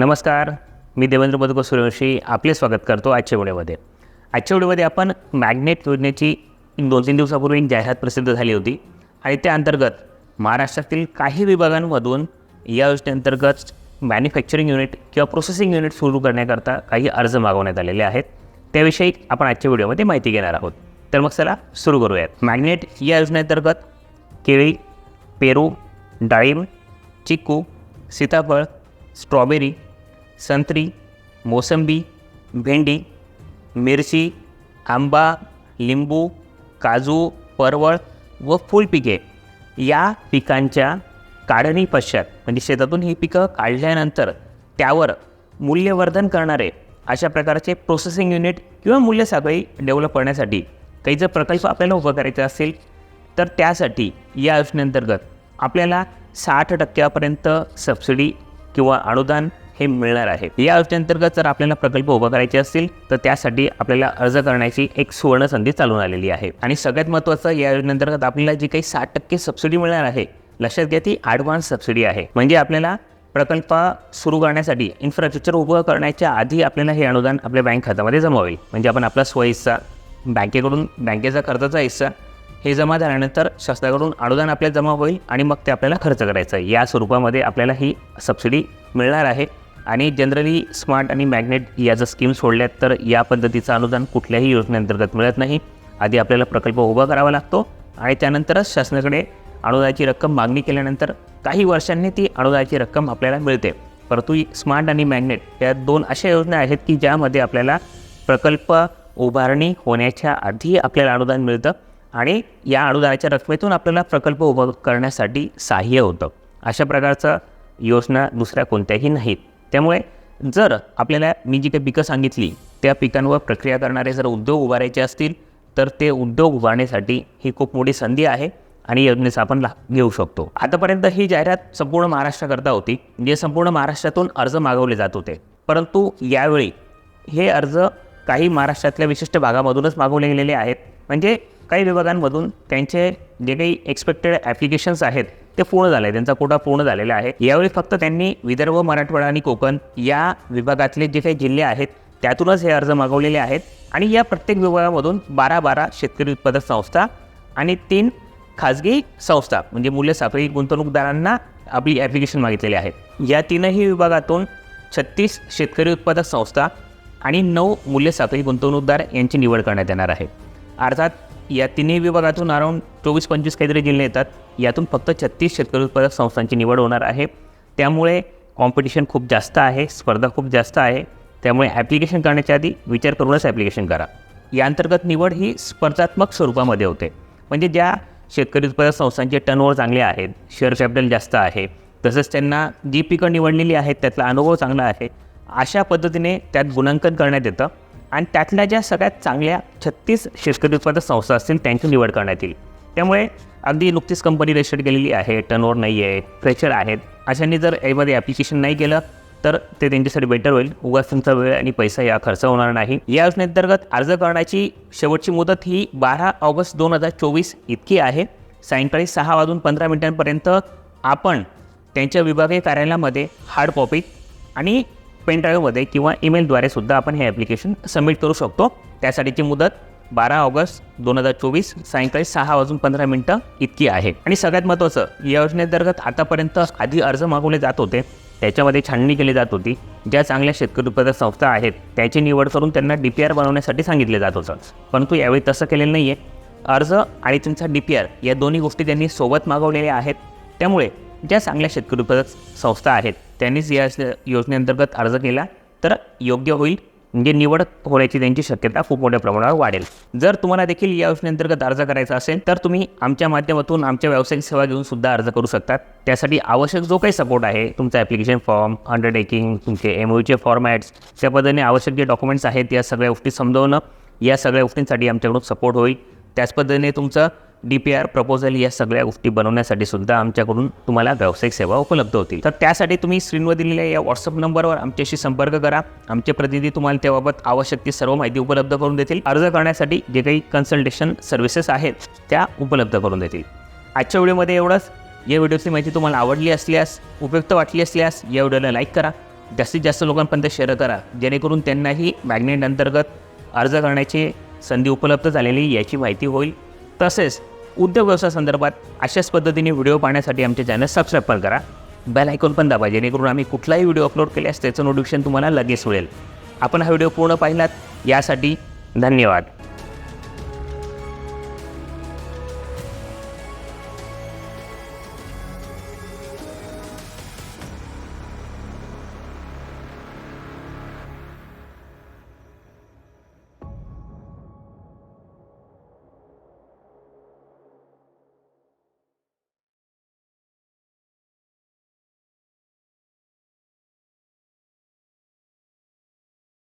नमस्कार मी देवेंद्र बदको सूर्यवंशी आपले स्वागत करतो आजच्या व्हिडिओमध्ये. आजच्या व्हिडिओमध्ये आपण मॅग्नेट योजनेची दोन तीन दिवसापूर्वी एक जाहिरात प्रसिद्ध झाली होती आणि त्या अंतर्गत महाराष्ट्रातील काही विभागांमधून या योजनेअंतर्गत मॅन्युफॅक्चरिंग युनिट किंवा प्रोसेसिंग युनिट सुरू करण्याकरता काही अर्ज मागवण्यात आलेले आहेत. त्याविषयी आपण आजच्या व्हिडिओमध्ये माहिती घेणार आहोत. तर मग चला सुरू करूयात. मॅग्नेट या योजनेअंतर्गत केळी पेरू डाळिंब चिक्कू सीताफळ स्ट्रॉबेरी संत्री मोसंबी भेंडी मिरची आंबा लिंबू काजू परवळ व फुलपिके या पिकांच्या काढणी पश्चात म्हणजे शेतातून ही पिकं काढल्यानंतर त्यावर मूल्यवर्धन करणारे अशा प्रकारचे प्रोसेसिंग युनिट किंवा मूल्य साखळी डेव्हलप करण्यासाठी काही जर प्रकल्प आपल्याला उभा करायचा असेल तर त्यासाठी या योजनेअंतर्गत आपल्याला साठ टक्क्यापर्यंत सबसिडी किंवा अनुदान हे मिळणार आहे. या योजनेअंतर्गत जर आपल्याला प्रकल्प उभा करायचे असतील तर त्यासाठी आपल्याला अर्ज करण्याची एक सुवर्ण संधी चालून आलेली आहे. आणि सगळ्यात महत्त्वाचं या योजनेअंतर्गत आपल्याला जी काही साठ टक्के सबसिडी मिळणार आहे लक्षात घ्या ती ॲडव्हान्स सबसिडी आहे. म्हणजे आपल्याला प्रकल्प सुरू करण्यासाठी इन्फ्रास्ट्रक्चर उभं करण्याच्या आधी आपल्याला हे अनुदान आपल्या बँक खात्यामध्ये जमा होईल. म्हणजे आपण आपला स्वहिस्सा बँकेकडून बँकेचा खर्चाचा हिस्सा हे जमा झाल्यानंतर शासनाकडून अनुदान आपल्याला जमा होईल आणि मग ते आपल्याला खर्च करायचं आहे. या स्वरूपामध्ये आपल्याला ही सबसिडी मिळणार आहे. आणि जनरली स्मार्ट आणि मॅग्नेट या जर स्कीम सोडल्यात तर या पद्धतीचं अनुदान कुठल्याही योजनेअंतर्गत मिळत नाही. आधी आपल्याला प्रकल्प उभा करावा लागतो आणि त्यानंतरच शासनाकडे अनुदानाची रक्कम मागणी केल्यानंतर काही वर्षांनी ती अनुदानाची रक्कम आपल्याला मिळते. परंतु स्मार्ट आणि मॅग्नेट या दोन अशा योजना आहेत की ज्यामध्ये आपल्याला प्रकल्प उभारणी होण्याच्या आधी आपल्याला अनुदान मिळतं आणि या अनुदानाच्या रकमेतून आपल्याला प्रकल्प उभा करण्यासाठी सहाय्य होतं. अशा प्रकारचं योजना दुसऱ्या कोणत्याही नाहीत. त्यामुळे जर आपल्याला मी जी काही पिकं सांगितली त्या पिकांवर प्रक्रिया करणारे जर उद्योग उभारायचे असतील तर ते उद्योग उभारण्यासाठी ही खूप मोठी संधी आहे आणि योजनेचा आपण लाभ घेऊ शकतो. आतापर्यंत ही जाहिरात संपूर्ण महाराष्ट्राकरता होती जे संपूर्ण महाराष्ट्रातून अर्ज मागवले जात होते. परंतु यावेळी हे अर्ज काही महाराष्ट्रातल्या विशिष्ट भागामधूनच मागवले गेलेले आहेत. म्हणजे काही विभागांमधून त्यांचे जे काही एक्सपेक्टेड ॲप्लिकेशन्स आहेत ते पूर्ण झालं आहे त्यांचा कोटा पूर्ण झालेला आहे. यावेळी फक्त त्यांनी विदर्भ मराठवाडा आणि कोकण या विभागातले जे काही जिल्हे आहेत त्यातूनच हे अर्ज मागवलेले आहेत आणि या प्रत्येक विभागामधून बारा बारा शेतकरी उत्पादक संस्था आणि तीन खाजगी संस्था म्हणजे मूल्य साखळी गुंतवणूकदारांना आपली ॲप्लिकेशन मागितलेली आहेत. या तीनही विभागातून छत्तीस शेतकरी उत्पादक संस्था आणि नऊ मूल्य साखळी गुंतवणूकदार यांची निवड करण्यात येणार आहे. अर्थात या तिन्ही विभागातून अराऊंड चोवीस पंचवीस काहीतरी जिल्हे येतात. यातून फक्त छत्तीस शेतकरी उत्पादक संस्थांची निवड होणार आहे. त्यामुळे कॉम्पिटिशन खूप जास्त आहे स्पर्धा खूप जास्त आहे. त्यामुळे ॲप्लिकेशन करण्याच्या आधी विचार करूनच ॲप्लिकेशन करा. या अंतर्गत निवड ही स्पर्धात्मक स्वरूपामध्ये होते. म्हणजे ज्या शेतकरी उत्पादक संस्थांचे टर्नओव्हर चांगले आहेत शेअर कॅपिटल जास्त आहे तसंच त्यांना जी पिकं निवडलेली आहेत त्यातला अनुभव चांगला आहे अशा पद्धतीने त्यात गुणांकन करण्यात येतं. आणि त्यातल्या ज्या सगळ्यात चांगल्या छत्तीस शेतकरी उत्पादक संस्था असतील त्यांची निवड करण्यात येईल. त्यामुळे अगदी नुकतीच कंपनी रजिस्टर्ड केलेली आहे टर्नओवर नाही आहे फ्रेशर आहेत. अशांनी जर यामध्ये ॲप्लिकेशन नाही केलं तर ते त्यांच्यासाठी बेटर होईल. उगाच तुमचा वेळ आणि पैसा या खर्च होणार नाही. या योजनेअंतर्गत अर्ज करण्याची शेवटची मुदत ही बारा ऑगस्ट दोन हजार चोवीस इतकी आहे. सायंकाळी सहा वाजून पंधरा मिनिटांपर्यंत आपण त्यांच्या विभागीय कार्यालयामध्ये हार्ड कॉपी आणि पेनड्राईव्हमध्ये किंवा ईमेलद्वारे सुद्धा आपण हे ॲप्लिकेशन सबमिट करू शकतो. त्यासाठीची मुदत बारा ऑगस्ट दोन हजार चोवीस सायंकाळी सहा वाजून पंधरा मिनटं इतकी आहे. आणि सगळ्यात महत्त्वाचं या योजनेअंतर्गत आतापर्यंत आधी अर्ज मागवले जात होते. त्याच्यामध्ये छाननी केली जात होती. ज्या चांगल्या शेतकरी उत्पादक संस्था आहेत त्याची निवड करून त्यांना डी पी आर बनवण्यासाठी सांगितले जात होतं. परंतु यावेळी तसं केलेलं नाही आहे अर्ज आणि तुमचा डी पी आर या दोन्ही गोष्टी त्यांनी सोबत मागवलेल्या आहेत. त्यामुळे ज्या चांगल्या शेतकरी उत्पादक संस्था आहेत त्यांनीच या योजनेअंतर्गत अर्ज केला तर योग्य होईल. म्हणजे निवड होण्याची त्यांची शक्यता खूप मोठ्या प्रमाणावर वाढेल. जर तुम्हाला देखील या योजनेअंतर्गत अर्ज करायचा असेल तर तुम्ही आमच्या माध्यमातून आमच्या व्यावसायिक सेवा घेऊन सुद्धा अर्ज करू शकतात त्यासाठी आवश्यक जो काही सपोर्ट आहे तुमचा ॲप्लिकेशन फॉर्म अंडरटेकिंग तुमचे एम ओचे फॉर्मॅट्स त्या पद्धतीने आवश्यक जे डॉक्युमेंट्स आहेत या सगळ्या गोष्टी समजवणं या सगळ्या गोष्टींसाठी आमच्याकडून सपोर्ट होईल. त्याच पद्धतीने तुमचं डी पी आर प्रपोजल या सगळ्या गोष्टी बनवण्यासाठी सुद्धा आमच्याकडून तुम्हाला व्यावसायिक सेवा उपलब्ध होतील. तर त्यासाठी तुम्ही स्क्रीनवर दिलेल्या या व्हॉट्सअप नंबरवर आमच्याशी संपर्क करा. आमचे प्रतिनिधी तुम्हाला त्याबाबत आवश्यक ती सर्व माहिती उपलब्ध करून देतील. अर्ज करण्यासाठी जे काही कन्सल्टेशन सर्व्हिसेस आहेत त्या उपलब्ध करून देतील. आजच्या व्हिडिओमध्ये एवढंच. या व्हिडिओची माहिती तुम्हाला आवडली असल्यास उपयुक्त वाटली असल्यास या व्हिडिओला लाईक करा. जास्तीत जास्त लोकांपर्यंत शेअर करा. जेणेकरून त्यांनाही मॅग्नेट अंतर्गत अर्ज करण्याची संधी उपलब्ध झालेली याची माहिती होईल. तसेच उद्योग व्यवसाय संदर्भात अशाच पद्धतीने व्हिडिओ पाहण्यासाठी आमचे चॅनल सबस्क्राईब पण करा. बेल ऐकून पण दाबा जेणेकरून आम्ही कुठलाही व्हिडिओ अपलोड केल्यास त्याचं नोटिफिकेशन तुम्हाला लगेच मिळेल. आपण हा व्हिडिओ पूर्ण पाहिलात यासाठी धन्यवाद.